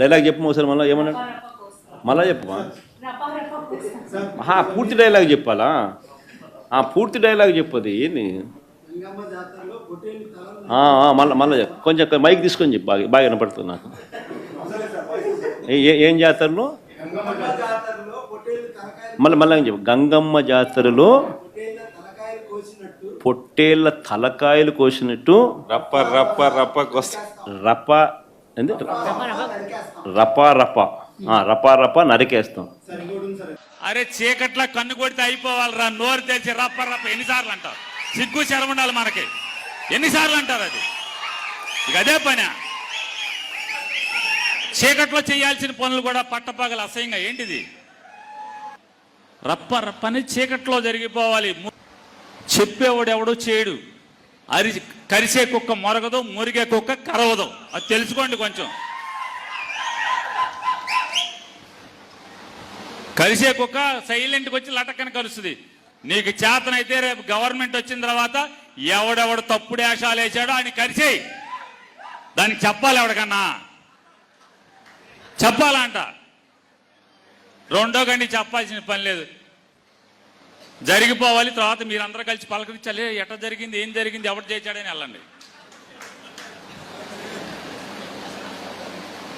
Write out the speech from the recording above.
Dialogue చెప్పు ఒకసారి మళ్ళీ కోస్తాం. మళ్ళా చెప్పమా పూర్తి డైలాగ్ చెప్పాలా ఆ పూర్తి డైలాగ్ చెప్పదు ఏంది మళ్ళా మళ్ళా చెప్పు కొంచెం మైక్ తీసుకొని చెప్పు బాగా బాగా వినపడుతుంది నాకు ఏ- ఏ- ఏం జాతరలో మళ్ళీ మళ్ళీ చెప్పు గంగమ్మ జాతరలో పొట్టేళ్ళ తలకాయలు కోసినట్టు రప్ప రప్ప రప్ప కొస్త. రప రప రప ఆ, రప రప నరికేస్తాం. అరే చీకట్ల కన్ను కొడితే అయిపోవాలిరా. నోరు తెరిచి రప్ప రప్ప ఎన్నిసార్లు అంటారు సిగ్గు శరం ఉండాలి మనకి. ఎన్నిసార్లు అంటారు అది? ఇక అదే పని. చీకట్లో చేయాల్సిన పనులు కూడా పట్టపగలు అసహ్యంగా. ఏంటిది? రప్ప రప్పని చీకట్లో జరిగిపోవాలి. చెప్పేవాడు ఎవడో చేయడు. అరి కరిసే కుక్క మొరగదు మురిగే కుక్క కరవదు. అది తెలుసుకోండి కొంచెం. కలిసే కుక్క సైలెంట్కి వచ్చి లటక్కని కలుస్తుంది నీకు చేతనైతే రేపు గవర్నమెంట్ వచ్చిన తర్వాత ఎవడెవడు తప్పుడు వేషాలు వేసాడో ఆయన కలిసేయి దానికి చెప్పాలి ఎవడికన్నా? చెప్పాలంట. రెండో గండి చెప్పాల్సిన పని లేదు. జరిగిపోవాలి తర్వాత మీరందరూ కలిసి పలకరించాలి ఎట్ట జరిగింది ఏం జరిగింది ఎవరు చేశాడని వెళ్ళండి.